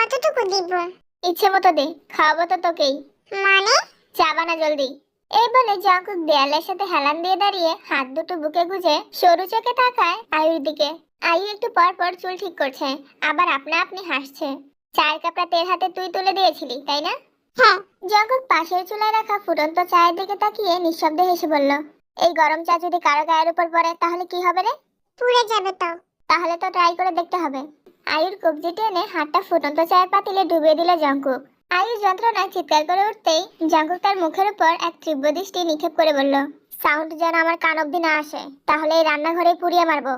কতটুকু দিব? ইচ্ছে মতো দে খাওয়াবো তো তোকেই। মানে? চাবা না জলদি। এই বলে জাঙ্কুক দেয়ালের সাথে হেলান দিয়ে দাঁড়িয়ে হাত দুটো বুকে গুজে সরু চোখে তাকায় আয়ুর দিকে। আয়ু একটু পর পর চুল ঠিক করছে আবার আপনা আপনি হাসছে। চায়ের কাপটা তের হাতে তুই তুলে দিয়েছিলি তাই না? হ্যাঁ। জাঙ্কুক পাশের চুলায় রাখা ফুটন্ত চায়ের দিকে তাকিয়ে নিঃশব্দে হেসে বলল এই গরম চা যদি কারও গায়ের উপর পড়ে তাহলে কি হবে রে? পুড়ে যাবে তো। তাহলে তো ট্রাই করে দেখতে হবে। আয়ুর কবজি টেনে হাতটা ফুটন্ত চায়ের পাতিলে ডুবিয়ে দিল জঙ্কুক আয়ুর যন্ত্রণায় চিৎকার করে উঠতেই জঙ্কুক তার মুখের উপর এক তীব্র দৃষ্টি নিক্ষেপ করে বলল, সাউন্ড যেন আমার কান অব্দি না আসে, তাহলে এই রান্নাঘরে পুড়িয়ে মারবো।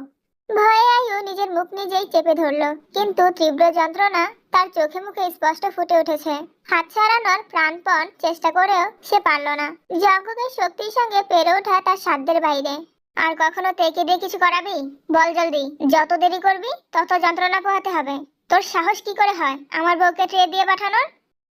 ভয়ে আয়ু নিজের মুখ নিজেই চেপে ধরলো, কিন্তু তীব্র যন্ত্রণা তার চোখে মুখে স্পষ্ট ফুটে উঠেছে। হাত ছাড়ানোর প্রাণপণ চেষ্টা করেও সে পারল না। জঙ্কুকের শক্তির সঙ্গে পেরে ওঠা তার সাধ্যের বাইরে। আর কখনো তেকে দিয়ে কিছু করাবি? বল জলদি। যত দেরি করবি তত যন্ত্রণা পোহাতে হবে। তোর সাহস কি করে হয়? আমার বউকে ট্রে দিয়ে পাঠানোর?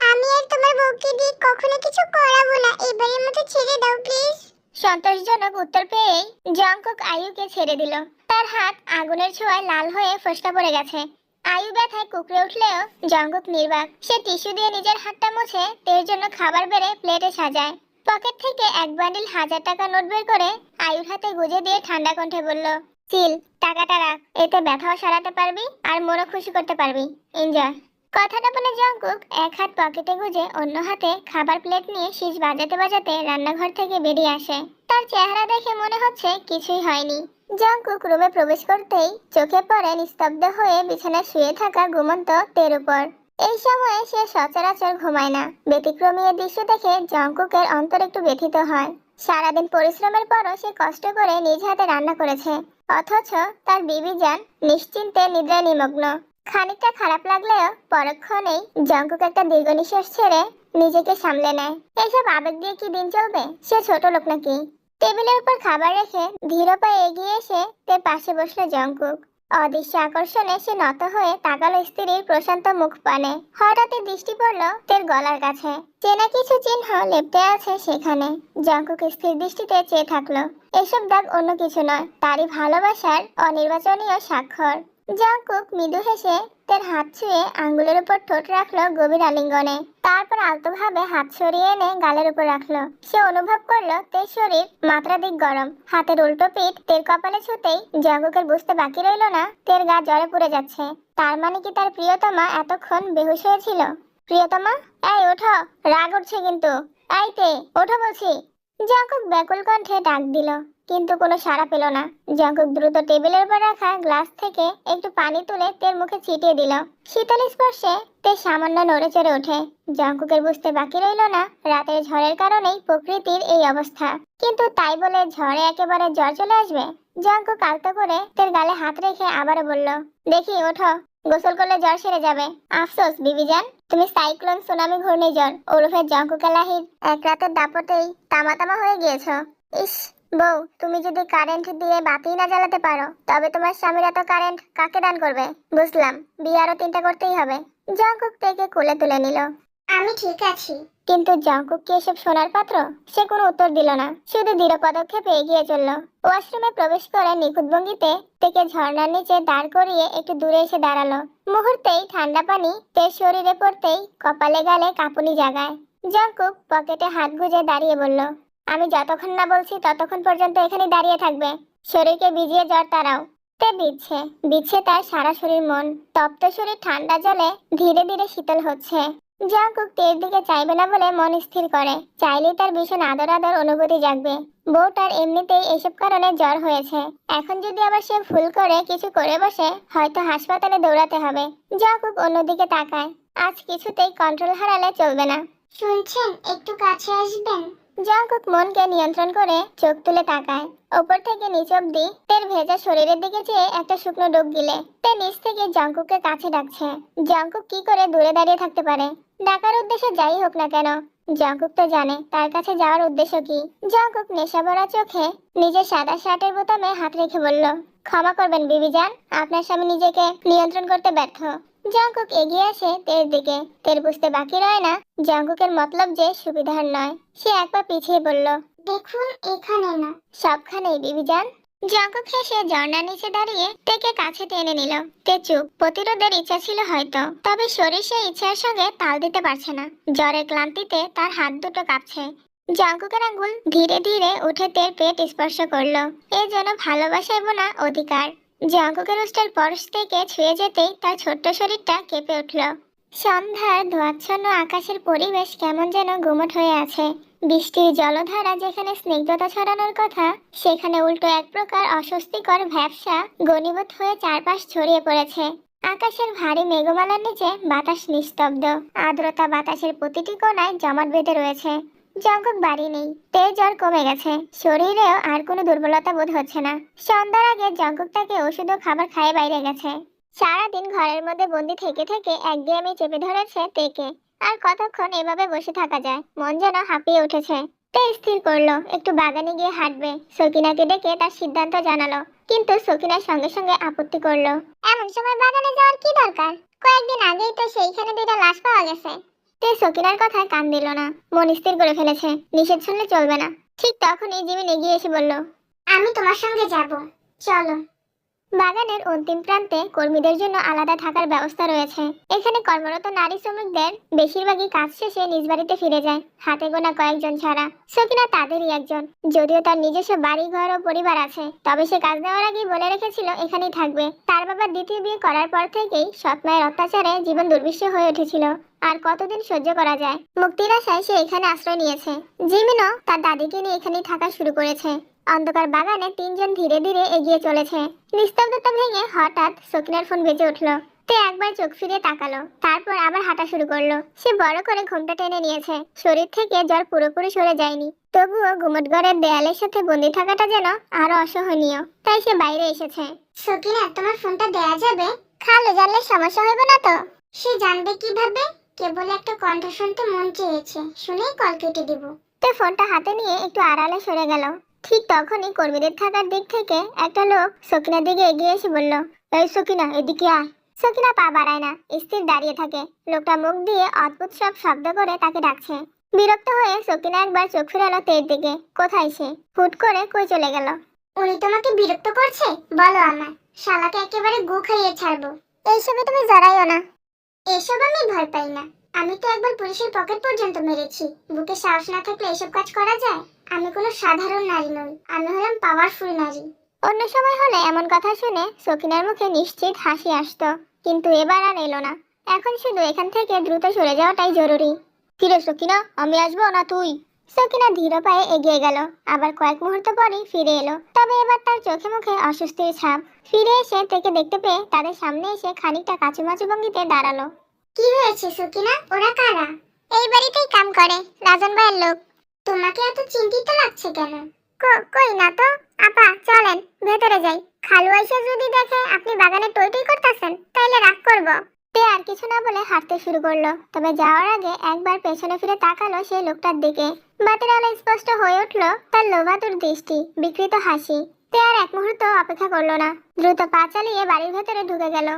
আমি আর তোমার বউকে দিয়ে কখনো কিছু করাবো না। এবারের মতো ছেড়ে দাও প্লিজ। সন্তোষজনক উত্তর পেয়েই জঙ্কুক আয়ুকে ছেড়ে দিল। তার হাত আগুনের ছোঁয়ায় লাল হয়ে ফসকা পড়ে গেছে। আয়ু ব্যথায় কুকড়ে উঠলেও জঙ্কুক নির্বাক। সে টিস্যু দিয়ে নিজের হাতটা মুছে তের জন্য খাবার বেড়ে প্লেটে সাজায়। পকেট থেকে এক বান্ডিল হাজার টাকা নোট বের করে আয়ুর হাতে গুজে দিয়ে ঠান্ডা কণ্ঠে বলল, চিল, টাকাটা রাখ, এতে ব্যথাও সারাতে পারবি আর মনও খুশি করতে পারবি। এনজয়। কথাটা বলে জঙ্কুক এক হাত পকেটে গুজে অন্য হাতে খাবার প্লেট নিয়ে শীষ বাজাতে বাজাতে রান্নাঘর থেকে বেরিয়ে আসে। তার চেহারা দেখে মনে হচ্ছে কিছুই হয়নি। জঙ্কুক রুমে প্রবেশ করতেই চোখে পড়ে নিস্তব্ধ হয়ে বিছানায় শুয়ে থাকা ঘুমন্ত তের উপর। এই সময়ে সে সচরাচর ঘুমায় না। ব্যতিক্রমী দৃশ্য দেখে জঙ্কুকের অন্তর একটু ব্যথিত হয়। সারাদিন পরিশ্রমের পরও সে কষ্ট করে নিজ হাতে রান্না করেছে। অথচ তার বিবি যান নিশ্চিন্তে নিদ্রায় নিমগ্ন। খানিকটা খারাপ লাগলেও পরক্ষণেই জঙ্কুক একটা দীর্ঘ নিঃশ্বাস ছেড়ে নিজেকে সামলে নেয়। এইসব আবেগ দিয়ে কি দিন চলবে? সে ছোট লোক নাকি? টেবিলের উপর খাবার রেখে ধীর পায়ে এগিয়ে এসে তার পাশে বসল জঙ্কুক অদৃশ্য আকর্ষণে সে নত হয়ে তাকালো স্ত্রীর প্রশান্ত মুখ পানে। হঠাৎই দৃষ্টি পড়ল তের গলার কাছে। চেনা কিছু চিহ্ন লেপটে আছে সেখানে। জঙ্কুক স্থির দৃষ্টিতে চেয়ে থাকল। এসব দাগ অন্য কিছু নয়, তারই ভালোবাসার অনির্বাচনীয় স্বাক্ষর। জঙ্কুক মৃদু হেসে তার হাত ছুঁয়ে আঙ্গুলের উপর ঠোঁট রাখল গভীর আলিঙ্গনে। তারপর আলতোভাবে হাত সরিয়ে এনে গালের উপর রাখল। সে অনুভব করল তের শরীর মাত্রাধিক গরম। হাতের উল্টো পিঠ তের কপালে ছুতেই জঙ্কুকের বুঝতে বাকি রইল না, তের গা জ্বরে পুড়ে যাচ্ছে। তার মানে কি তার প্রিয়তমা এতক্ষণ বেহুশ হয়েছিল? প্রিয়তমা? এই, ওঠো। রাগ উঠছে কিন্তু। এই তে, ওঠো বলছি। জঙ্কুক ব্যাকুল কণ্ঠে ডাক দিল, কিন্তু কোনো সাড়া পেল না। জঙ্কুক দ্রুত টেবিলের উপর রাখা গ্লাস থেকে একটু পানি তুলে তের মুখে ছিটিয়ে দিল। শীতল স্পর্শে তে সামান্য নড়ে চড়ে ওঠে। জঙ্কুকের বুঝতে বাকি রইল না রাতের ঝড়ের কারণেই প্রকৃতির এই অবস্থা। কিন্তু তাই বলে ঝড়ে একেবারে জ্বর চলে আসবে? জঙ্কুক আলতো করে তের গালে হাত রেখে আবারও বলল, দেখি, ওঠো, গোসল করলে জ্বর সেরে যাবে। আফসোস বিবিজান তুমি সাইক্লোন সুনামি ঘূর্ণিঝড়, ওরফে জঙ্কু লাহির এক রাতের দাপটেই তামা তামা হয়ে গিয়েছ। ইস, বউ, তুমি যদি কারেন্ট দিয়ে বাতি না জ্বালাতে পারো, তবে তোমার স্বামীর এত কারেন্ট কাকে দান করবে? বুঝলাম, বিয়ে আরও তিনটা করতেই হবে। জঙ্কুক থেকে কোলে তুলে নিল। আমি ঠিক আছি। কিন্তু জঙ্কুক কি এসব শোনার পাত্র? সে কোনো উত্তর দিল না। শুধু দৃঢ় পদক্ষেপে এগিয়ে চলল। ওয়াশরুমে প্রবেশ করে নিখুঁত ভঙ্গিতে থেকে ঝর্ণার নিচে দাঁড় করিয়ে একটু দূরে এসে দাঁড়াল। মুহূর্তেই ঠান্ডা পানি তের শরীরে পড়তেই কপালে গালে কাঁপুনি জাগায়। জঙ্কুক পকেটে হাত গুজে দাঁড়িয়ে বলল, আমি যতক্ষণ না বলছি ততক্ষণ পর্যন্ত এখানে দাঁড়িয়ে থাকবে। শরীরকে ভিজিয়ে জ্বর তারাও তে বিচ্ছে বিচ্ছে তার সারা শরীর মন, তপ্ত শরীর ঠান্ডা জলে ধীরে ধীরে শীতল হচ্ছে। জঙ্কুক তের দিকে চাইবে না বলে মন স্থির করে। চাইলেই তার ভীষণ আদর আদর অনুভূতি জাগবে। বউটার এমনিতেই এসব কারণে জ্বর হয়েছে। এখন যদি আবার সে ভুল করে কিছু করে বসে হয়তো হাসপাতালে দৌড়াতে হবে। জঙ্কুক অন্যদিকে তাকায়। আজ কিছুতেই কন্ট্রোল হারালে চলবে না। শুনছেন একটু কাছে আসবেন? জঙ্কুক মনকে নিয়ন্ত্রণ করে চোখ তুলে তাকায়। ওপর থেকে নিচ অব্দি তের ভেজা শরীরের দিকে চেয়ে একটা শুকনো ডোক গিলে। তে নিচ থেকে জঙ্কুককে কাছে ডাকছে। জঙ্কুক কি করে দূরে দাঁড়িয়ে থাকতে পারে? ডাকার উদ্দেশ্যে যাই হোক না কেন জঙ্কুক তো জানে তার কাছে যাওয়ার উদ্দেশ্য কি। জঙ্কুক নেশা ভরা চোখে নিজের সাদা শার্টের বোতামে হাত রেখে বলল ক্ষমা করবেন বিবিজান আপনার স্বামী নিজেকে নিয়ন্ত্রণ করতে ব্যর্থ। জঙ্কুক এগিয়ে আসে তের দিকে তের বুঝতে বাকি রয় না জঙ্কুকের মতলব যে সুবিধার নয়। সে একবার পিছিয়ে বলল দেখুন এখানে না। সবখানেই বিবিজান? জঙ্কুক হেসে ঝর্ণার নিচে দাঁড়িয়ে তেকে কাছে টেনে নিল। তে প্রতিরোধের ইচ্ছা ছিল হয়তো, তবে শরীর সেই ইচ্ছার সঙ্গে তাল দিতে পারছে না। জ্বরের ক্লান্তিতে তার হাত দুটো কাঁপছে। জঙ্কুকের আঙ্গুল ধীরে ধীরে উঠে তের পেট স্পর্শ করল। এ যেন ভালোবাসায় বোনা অধিকার। জঙ্কুকের উষ্টের পরশ থেকে ছুঁয়ে যেতেই তার ছোট্ট শরীরটা কেঁপে উঠল। সন্ধ্যার ধোয়াচ্ছন্ন আকাশের পরিবেশ কেমন যেন গুমট হয়ে আছে। বৃষ্টির জলধারা যেখানে স্নিগ্ধতা ছড়ানোর কথা, সেখানে উল্টো এক প্রকার অস্বস্তিকর ভ্যাবসা গণীভূত হয়ে চারপাশ ছড়িয়ে পড়েছে। আকাশের ভারী মেঘমালার নিচে বাতাস নিস্তব্ধ। আর্দ্রতা বাতাসের প্রতিটি কোণায় জমাট বেঁধে রয়েছে। জঙ্গক বাড়ি নেই তেজ জ্বর কমে গেছে, শরীরেও আর কোনো দুর্বলতা বোধ হচ্ছে না। সন্ধ্যার আগে জঙ্গক তাকে ওষুধ ও খাবার খাইয়ে বাইরে গেছে। সারাদিন ঘরের মধ্যে বন্দি থেকে থেকে একঘেয়েমি চেপে ধরেছে তেকে। আর কতক্ষণ এভাবে বসে থাকা যায়? মন যেন হাঁপিয়ে উঠেছে। স্থির করল, একটু বাগানে গিয়ে হাঁটবে। সকিনাকে ডেকে তার সিদ্ধান্ত জানালো, কিন্তু সকিনার সঙ্গে সঙ্গে আপত্তি করল। এমন সময় বাগানে যাওয়ার কি দরকার? কয়েকদিন আগেই তো সেইখানে দুইটা লাশ পাওয়া গেছে। তে সকিনার কথায় কান দিল না। মন স্থির করে ফেলেছে, নিষেধ শুনলে চলবে না। ঠিক তখনই জিমিন এগিয়ে এসে বলল, আমি তোমার সঙ্গে যাব। চলো। বাগানের অন্তিম প্রান্তে কর্মীদের জন্য আলাদা থাকার ব্যবস্থা রয়েছে। এখানে কর্মরত নারী শ্রমিকদের বেশিরভাগই কাজ শেষে নিজ বাড়িতে ফিরে যায়, হাতে গোনা কয়েকজন ছাড়া। সকিনা তাদেরই একজন। যদিও তার নিজস্ব বাড়ি ঘর ও পরিবার আছে, তবে সে কাজ দেওয়ার আগেই বলে রেখেছিল এখানেই থাকবে। তার বাবা দ্বিতীয় বিয়ে করার পর থেকেই সৎ মায়ের অত্যাচারে জীবন দুর্বিষ হয়ে উঠেছিল। আর কতদিন সহ্য করা যায়? মুক্তির আশায় সে এখানে আশ্রয় নিয়েছে। জিমিনও তার দাদিকে নিয়ে এখানেই থাকা শুরু করেছে। অন্ধকার বাগানে তিনজন ধীরে ধীরে এগিয়ে চলেছে। নিস্তব্ধতা ভেঙে হঠাৎ সকিনার ফোন বেজে উঠল। তে একবার চোখ ফিরে তাকালো তারপর আবার হাঁটা শুরু করল। সে বড় করে ঘুমটা টেনে নিয়েছে। শরীর থেকে জ্বর পুরোপুরি সরে যায়নি। তবুও গুমট ঘরের দেয়ালের সাথে বন্দি থাকাটা যেন আরও অসহনীয়। তাই সে বাইরে এসেছে। সকিনা তোমার ফোনটা দেয়া যাবে? খালো জানলে সমস্যা হবে না তো? সে জানবে কীভাবে? কেবল একটা কণ্ঠ শুনতে মন চেয়েছে। শুনেই কল কেটে দিব। তে ফোনটা হাতে নিয়ে একটু আড়ালে সরে গেল। ঠিক তখনই কর্মীদের থাকার দিক থেকে একটা লোক সকিনার দিকে এগিয়ে এসে বলল এই সকিনা এদিকে আয়। সকিনা পা বাড়ায় না স্থির দাঁড়িয়ে থাকে। লোকটা মুখ দিয়ে অদ্ভুত সব শব্দ করে তাকে ডাকছে। বিরক্ত হয়ে সকিনা একবার চোখ ফিরালো তের দিকে কোথায় সে? হুট করে কই চলে গেল। উনি তোমাকে বিরক্ত করছে? বলো আমার শালাকে একেবারে গু খাইয়ে ছাড়বো। এইসবে তুমি জড়াইও না। এসব আমি ভয় পাই না। আমি তো একবার পুলিশের পকেট পর্যন্ত মেরেছি। বুকে সাহস না থাকলে এসব কাজ করা যায়? আমি কোনো সাধারণ নারী নই। আমি হলাম পাওয়ারফুল নারী। অন্য সময় হলে এমন কথা শুনে সকিনার মুখে নিশ্চিত হাসি আসতো। কিন্তু এবার আর এলো না। এখন শুধু এখান থেকে দ্রুত সরে যাওয়াটাই জরুরি। কিরে সকিনা আমি আসব না তুই? সকিনা ধীর পায়ে এগিয়ে গেল। আবার কয়েক মুহূর্ত পরেই ফিরে এলো। তবে এবার তার চোখে মুখে অস্বস্তির ছাপ। ফিরে এসে থেকে দেখতে পেয়ে তাদের সামনে এসে খানিকটা কাচুমাচু ভঙ্গিতে দাঁড়াল। কি হয়েছে সুকিনা? ওরা কারা? এই বাড়িতেই কাম করে, রাজন ভাইয়ের লোক। তোমাকে এত চিন্তিত লাগছে কেন? কই না তো? আপা, চলেন, ভেতরে যাই। খালু আইসা যদি দেখে আপনি বাগানে টই টই করতেছেন, তাইলে রাগ করব। তে আর কিছু না বলে হাঁটতে শুরু করল। তবে যাওয়ার আগে একবার পেছনে ফিরে তাকালো সেই লোকটার দিকে। বাতির আলো স্পষ্ট হয়ে উঠল তার লোভাতুর দৃষ্টি, বিকৃত হাসি। তে আর এক মুহূর্ত অপেক্ষা করল না। দ্রুত পা চালিয়ে বাড়ির ভেতরে ঢুকে গেল।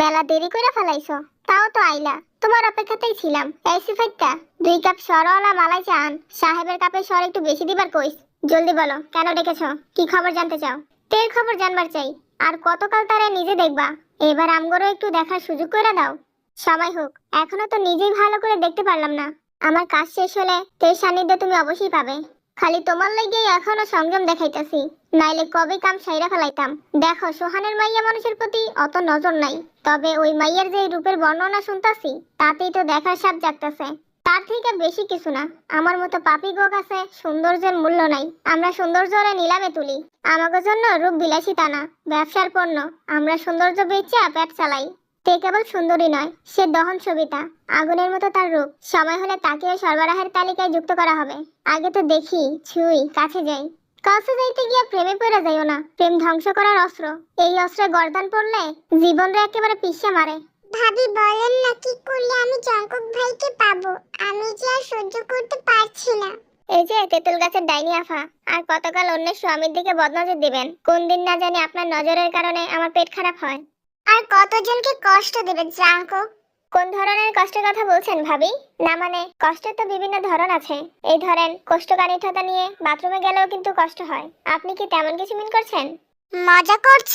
মেলা দেরি করে ফেলাইছো? তাও তো আইলা। তোমার অপেক্ষাতেই ছিলাম। এই সিফাইটটা দুই কাপ সরওয়ালা মালাই চান। সাহেবের কাপে সর একটু বেশি দিবার কইস। জলদি বলো, কেন ডেকেছো? কি খবর জানতে চাও? তের খবর জানবার চাই। আর কতকাল তারা নিজে দেখবা? এবার আমগরও একটু দেখার সুযোগ করে দাও। সময় হোক, এখনও তো নিজেই ভালো করে দেখতে পারলাম না। আমার কাজ শেষ হলে তের সান্নিধ্য তুমি অবশ্যই পাবে। খালি তোমার লাগেই এখনও সংযম দেখাইতাছি। নাইলে কবে কাম সাইরা ফেলাইতাম। দেখো, সোহানের মাইয়া মানুষের প্রতি অত নজর নাই। তবে ওই মাইয়ার যে রূপের বর্ণনা শুনতাছি, তাতেই তো দেখার সাপ জাগতাছে। তার থেকে বেশি কিছু না। আমার মতো পাপি গোক আছে, সৌন্দর্যের মূল্য নাই। আমরা সৌন্দর্যরে নিলামে তুলি। আমাকে জন্য রূপ বিলাসিতা না। ব্যবসার পণ্য। আমরা সৌন্দর্য বেচে পেট চালাই। তে কেবল সুন্দরী নয় সে দহন সবিতা। আগুনের মতো তার রূপ। সময় হলে তাকেও সরবরাহের তালিকায় যুক্ত করা হবে। আগে তো দেখি ছুঁই কাছে যাই। কাছে যাইতে গিয়ে প্রেমে পড়ে যাইও না। প্রেম ধ্বংস করার অস্ত্র। এই অস্ত্রে গর্দান পড়লে জীবনরে একেবারে পিষে মারে। ভাবি বলেন না কি করলে আমি জঙ্কক ভাইকে পাবো? আমি যে আর সহ্য করতে পারছি না। এই যে তেঁতুল গাছের ডাইনি আফা আর কতকাল অন্যের স্বামীর দিকে বদনজর দিবেন? কোন দিন না জানি আপনার নজরের কারণে আমার পেট খারাপ হয়। আর কতজনকে কষ্ট দেবে জাঙ্কক কোন ধরনের কষ্টের কথা বলছেন ভাবি? না মানে কষ্টের তো বিভিন্ন ধরন আছে। এই ধরেন কোষ্ঠকাঠিন্যতা নিয়ে বাথরুমে গেলেও কিন্তু কষ্ট হয়। আপনি কি তেমন কিছু মিন করছেন? মজা করছ?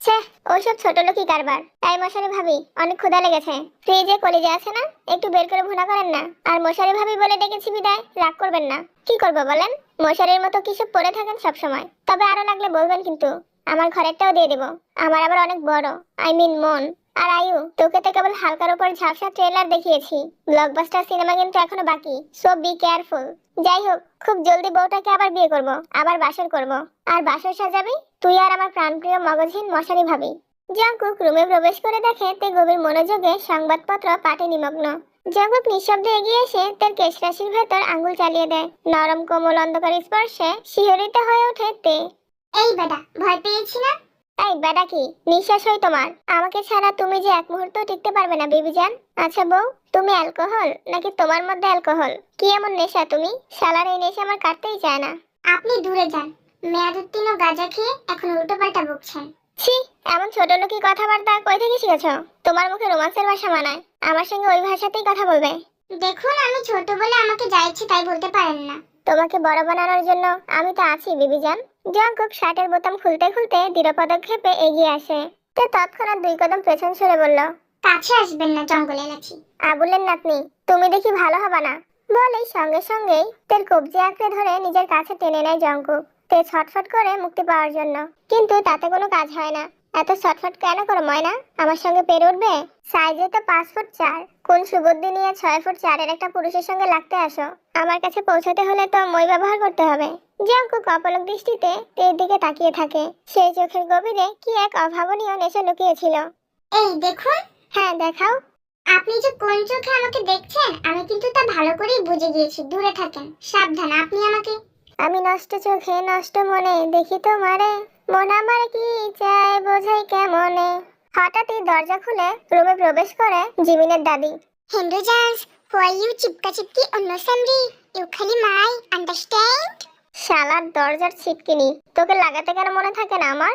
ছে ওইসব ছোট লোকই কারবার। তাই মশারি ভাবি অনেক ক্ষুধা লেগেছে। ফ্রিজে কলিজা আছে না? একটু বের করে ভুনা করেন না। আর মশারি ভাবি বলে ডেকেছি বিদায় রাগ করবেন না। কি করব বলেন? মশারির মতো কিছু পরে থাকেন সব সময় তবে আরও লাগলে বলবেন কিন্তু। আমার ঘরেরটাও দিয়ে দেবো। আমার আবার অনেক বড়। আই মিন মন। আর আয়ু, তোকে তো কেবল হালকার উপর ঝাপসা ট্রেলার দেখিয়েছি। ব্লকবাস্টার সিনেমা কিন্তু এখনও বাকি সো বি কেয়ারফুল যাই হোক, খুব জলদি বউটাকে আবার বিয়ে করব, আবার বাসর করব। আর বাসর সাজাবি? তুই আর আমার প্রাণপ্রিয় মগজহীন মশারি ভাবি। জঙ্কুক রুমে প্রবেশ করে দেখে তে গভীর মনোযোগে সংবাদপত্র পাঠে নিমগ্ন। জঙ্কুক নিঃশব্দে এগিয়ে এসে তার কেশরাশির ভেতর আঙ্গুল চালিয়ে দেয়। নরম কোমল অন্ধকার স্পর্শে শিহরিত হয়ে ওঠে তে। এই বেটা ভয় পেয়েছি না? এই বেটা কি? নিঃশ্বাস হই তোমার। আমাকে ছাড়া তুমি যে এক মুহূর্ত টিকতে পারবে না বিবিজান। আচ্ছা বউ তুমি অ্যালকোহল নাকি তোমার মধ্যে অ্যালকোহল? কি এমন নেশা তুমি? শালার এই নেশা আমার কাটতেই চায় না। আপনি দূরে যান। মেয়াদ উত্তীর্ণ গাঁজা খেয়ে এখন উল্টো পাল্টা বকছেন। ছি এমন ছোট লোকি কথাবার্তা কই থেকে শিখেছ? তোমার মুখে রোমান্সের ভাষা মানায়। আমার সঙ্গে ওই ভাষাতেই কথা বলবে। দেখুন আমি ছোট বলে আমাকে যা ইচ্ছে তাই বলতে পারেন না। তোমাকে বড় বানানোর জন্য আমি তো আছি বিবিজান। জঙ্কুক শার্টের বোতাম খুলতে খুলতে দৃঢ় পদক্ষেপে এগিয়ে আসে। তে তৎক্ষণাৎ দুই কদম পেছন সরে বলল কাছে আসবেন না জঙ্গলে লাঠি আবুলের নাতনি তুমি দেখি ভালো হবে না? বলেই সঙ্গে সঙ্গেই তের কবজি আঁকড়ে ধরে নিজের কাছে টেনে নেয় জঙ্কুক। তে ছটফট করে মুক্তি পাওয়ার জন্য। কিন্তু তাতে কোনো কাজ হয় না। এত ছটফট কেন করো ময়না? আমার সঙ্গে পেরে উঠবে? সাইজে তো পাঁচ ফুট চার। কোন সুবুদ্ধি নিয়ে ছয় ফুট চারের একটা পুরুষের সঙ্গে লাগতে আসো? আমার কাছে পৌঁছাতে হলে তো মই ব্যবহার করতে হবে। জঙ্কুক অপলক দৃষ্টিতে তের দিকে তাকিয়ে থাকে। সেই চোখের গভীরে কি এক অভাবনীয় নেশা লুকিয়েছিল। এই দেখুন। হ্যাঁ দেখাও। আপনি যে কোন চোখে আমাকে দেখছেন আমি কিন্তু তা ভালো করেই বুঝে গিয়েছি। দূরে থাকেন সাবধান আপনি আমাকে। আমি নষ্ট চোখে নষ্ট মনে দেখি তোমারে। মন আমার কি চায় বোঝাই কেমনে। হঠাৎই দরজা খুলে রুমে প্রবেশ করে জিমিনের দাদি। হিন্দুজান্স হোয়াই ইউ চিপকা চিপকি অন্য সামরি ইউ খালি মাই আন্ডারস্ট্যান্ড শালার দরজার ছিটকিনি তোকে লাগাতে কেন মনে থাকে না আমার?